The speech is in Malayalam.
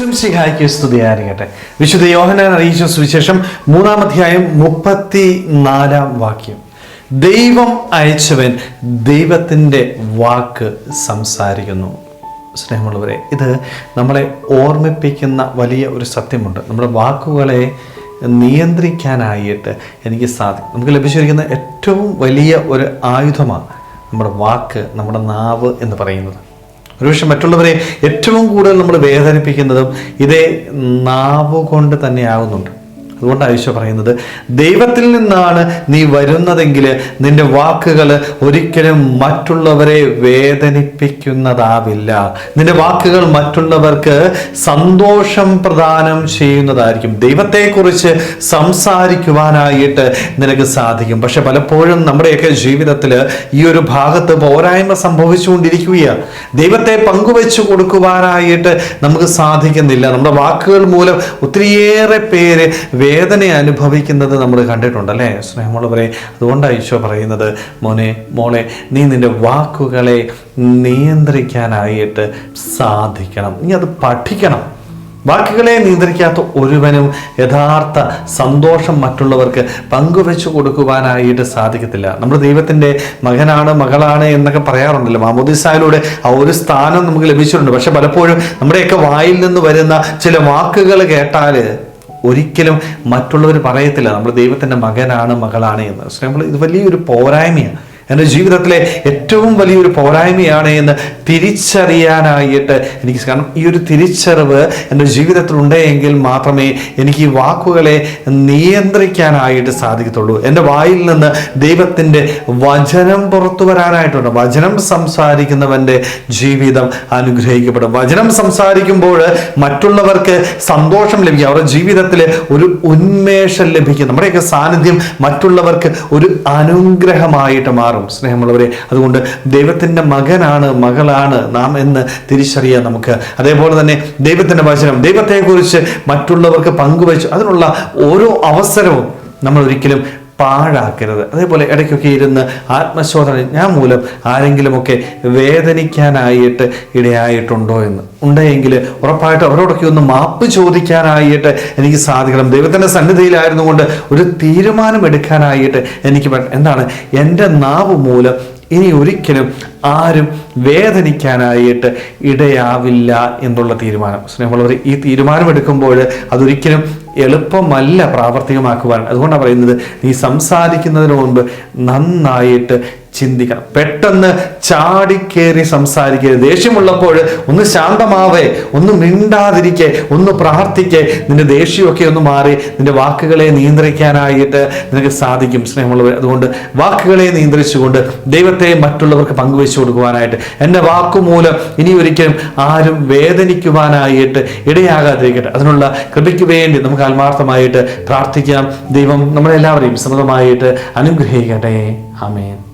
ഈശ്വം സിഹായ്ക്ക് സ്തുതിയായിരിക്കട്ടെ വിശുദ്ധ യോഹനാൻ അറിയിച്ച സുവിശേഷം മൂന്നാം അധ്യായം മുപ്പത്തി നാലാം വാക്യം. ദൈവം അയച്ചവൻ ദൈവത്തിന്റെ വാക്ക് സംസാരിക്കുന്നു. സ്നേഹമുള്ളവരെ ഇത് നമ്മളെ ഓർമ്മിപ്പിക്കുന്ന വലിയ ഒരു സത്യമുണ്ട്. നമ്മുടെ വാക്കുകളെ നിയന്ത്രിക്കാനായിട്ട് എനിക്ക് സാധിക്കും. നമുക്ക് ലഭിച്ചിരിക്കുന്ന ഏറ്റവും വലിയ ഒരു ആയുധമാണ് നമ്മുടെ വാക്ക് നമ്മുടെ നാവ് എന്ന് പറയുന്നത്. ഒരുപക്ഷെ മറ്റുള്ളവരെ ഏറ്റവും കൂടുതൽ നമ്മൾ വേദനിപ്പിക്കുന്നതും ഇതേ നാവുകൊണ്ട് കൊണ്ട് തന്നെ അതുകൊണ്ടാണ് ഈശോ പറയുന്നത് ദൈവത്തിൽ നിന്നാണ് നീ വരുന്നതെങ്കിൽ നിന്റെ വാക്കുകൾ ഒരിക്കലും മറ്റുള്ളവരെ വേദനിപ്പിക്കുന്നതാവില്ല. നിന്റെ വാക്കുകൾ മറ്റുള്ളവർക്ക് സന്തോഷം പ്രദാനം ചെയ്യുന്നതായിരിക്കും. ദൈവത്തെക്കുറിച്ച് സംസാരിക്കുവാനായിട്ട് നിനക്ക് സാധിക്കും. പക്ഷെ പലപ്പോഴും നമ്മുടെയൊക്കെ ജീവിതത്തിൽ ഈ ഒരു ഭാഗത്ത് പോരായ്മ സംഭവിച്ചുകൊണ്ടിരിക്കുകയാണ്. ദൈവത്തെ പങ്കുവെച്ചു കൊടുക്കുവാനായിട്ട് നമുക്ക് സാധിക്കുന്നില്ല. നമ്മുടെ വാക്കുകൾ മൂലം ഒത്തിരിയേറെ പേര് വേദന അനുഭവിക്കുന്നത് നമ്മൾ കണ്ടിട്ടുണ്ട് അല്ലേ സ്നേഹമുള്ളവരെ അതുകൊണ്ടാണ് ഈശോ പറയുന്നത് മോനെ മോളെ നീ നിന്റെ വാക്കുകളെ നിയന്ത്രിക്കാനായിട്ട് സാധിക്കണം. നീ അത് പഠിക്കണം. വാക്കുകളെ നിയന്ത്രിക്കാത്ത ഒരുവനും യഥാർത്ഥ സന്തോഷം മറ്റുള്ളവർക്ക് പങ്കുവെച്ചു കൊടുക്കുവാനായിട്ട് സാധിക്കത്തില്ല. നമ്മൾ ദൈവത്തിന്റെ മകനാണ് മകളാണ് എന്നൊക്കെ പറയാറുണ്ടല്ലോ. മാമോദിസായിലൂടെ ആ ഒരു സ്ഥാനം നമുക്ക് ലഭിച്ചിട്ടുണ്ട്. പക്ഷെ പലപ്പോഴും നമ്മുടെയൊക്കെ വായിൽ നിന്ന് വരുന്ന ചില വാക്കുകൾ കേട്ടാൽ ഒരിക്കലും മറ്റുള്ളവർ പറയത്തില്ല നമ്മൾ ദൈവത്തിന്റെ മകനാണ് മകളാണ് എന്ന്. നമ്മൾ ഇത് വലിയൊരു പോരായ്മയാണ്. എന്റെ ജീവിതത്തിലെ ഏറ്റവും വലിയൊരു പോരായ്മയാണ് എന്ന് തിരിച്ചറിയാനായിട്ട് എനിക്ക് കാരണം ഈ ഒരു തിരിച്ചറിവ് എന്റെ ജീവിതത്തിൽ ഉണ്ടെങ്കിൽ മാത്രമേ എനിക്ക് ഈ വാക്കുകളെ നിയന്ത്രിക്കാനായിട്ട് സാധിക്കത്തുള്ളൂ. എന്റെ വായിൽ നിന്ന് ദൈവത്തിന്റെ വചനം പുറത്തു വരാനായിട്ടുണ്ട്. വചനം സംസാരിക്കുന്നവന്റെ ജീവിതം അനുഗ്രഹിക്കപ്പെടും. വചനം സംസാരിക്കുമ്പോൾ മറ്റുള്ളവർക്ക് സന്തോഷം ലഭിക്കും. അവരുടെ ജീവിതത്തിൽ ഒരു ഉന്മേഷം ലഭിക്കും. നമ്മുടെയൊക്കെ സാന്നിധ്യം മറ്റുള്ളവർക്ക് ഒരു അനുഗ്രഹമായിട്ട് മാറും. സ്നേഹമുള്ളവരെ അതുകൊണ്ട് ദൈവത്തിന്റെ മകനാണ് മകളാണ് നാം എന്ന് തിരിച്ചറിയാൻ നമുക്ക്. അതേപോലെ തന്നെ ദൈവത്തിന്റെ വചനം ദൈവത്തെക്കുറിച്ച് മറ്റുള്ളവർക്ക് പങ്കുവച്ചു അതിനുള്ള ഓരോ അവസരവും നമ്മൾ ഒരിക്കലും പാഴാക്കരുത്. അതേപോലെ ഇടയ്ക്കൊക്കെ ഇരുന്ന് ആത്മശോധന ഞാൻ മൂലം ആരെങ്കിലുമൊക്കെ വേദനിക്കാനായിട്ട് ഇടയായിട്ടുണ്ടോ എന്ന്. ഉണ്ടെങ്കിൽ ഉറപ്പായിട്ട് അവരോടൊക്കെ ഒന്ന് മാപ്പ് ചോദിക്കാനായിട്ട് എനിക്ക് സാധിക്കണം. ദൈവത്തിന്റെ സന്നിധിയിലായിരുന്നു കൊണ്ട് ഒരു തീരുമാനം എടുക്കാനായിട്ട് എനിക്ക് എന്താണ്? എന്റെ നാവ് മൂലം ഇനി ഒരിക്കലും ആരും വേദനിക്കാനായിട്ട് ഇടയാവില്ല എന്നുള്ള തീരുമാനം. സ്നേഹമുള്ളവർ ഈ തീരുമാനം തീരുമാനമെടുക്കുമ്പോൾ അതൊരിക്കലും എളുപ്പമല്ല പ്രാവർത്തികമാക്കുവാൻ. അതുകൊണ്ടാണ് പറയുന്നത് നീ സംസാരിക്കുന്നതിന് മുൻപ് നന്നായിട്ട് ചിന്തിക്കണം. പെട്ടെന്ന് ചാടിക്കേറി സംസാരിക്കരുത്. ദേഷ്യമുള്ളപ്പോൾ ഒന്ന് ശാന്തമാവേ ഒന്ന് മിണ്ടാതിരിക്കെ ഒന്ന് പ്രാർത്ഥിക്കേ. നിന്റെ ദേഷ്യമൊക്കെ ഒന്ന് മാറി നിന്റെ വാക്കുകളെ നിയന്ത്രിക്കാനായിട്ട് നിനക്ക് സാധിക്കും സ്നേഹമുള്ളവർ അതുകൊണ്ട് വാക്കുകളെ നിയന്ത്രിച്ചുകൊണ്ട് ദൈവത്തെ മറ്റുള്ളവർക്ക് പങ്കുവെച്ചു കൊടുക്കുവാനായിട്ട് എന്റെ വാക്കുമൂലം ഇനി ഒരിക്കലും ആരും വേദനിക്കുവാനായിട്ട് ഇടയാകാതിരിക്കട്ടെ. അതിനുള്ള കൃപയ്ക്ക് വേണ്ടി നമുക്ക് ആത്മാർത്ഥമായിട്ട് പ്രാർത്ഥിക്കാം. ദൈവം നമ്മളെല്ലാവരെയും സമൃദ്ധമായിട്ട് അനുഗ്രഹിക്കട്ടെ. ആമേൻ.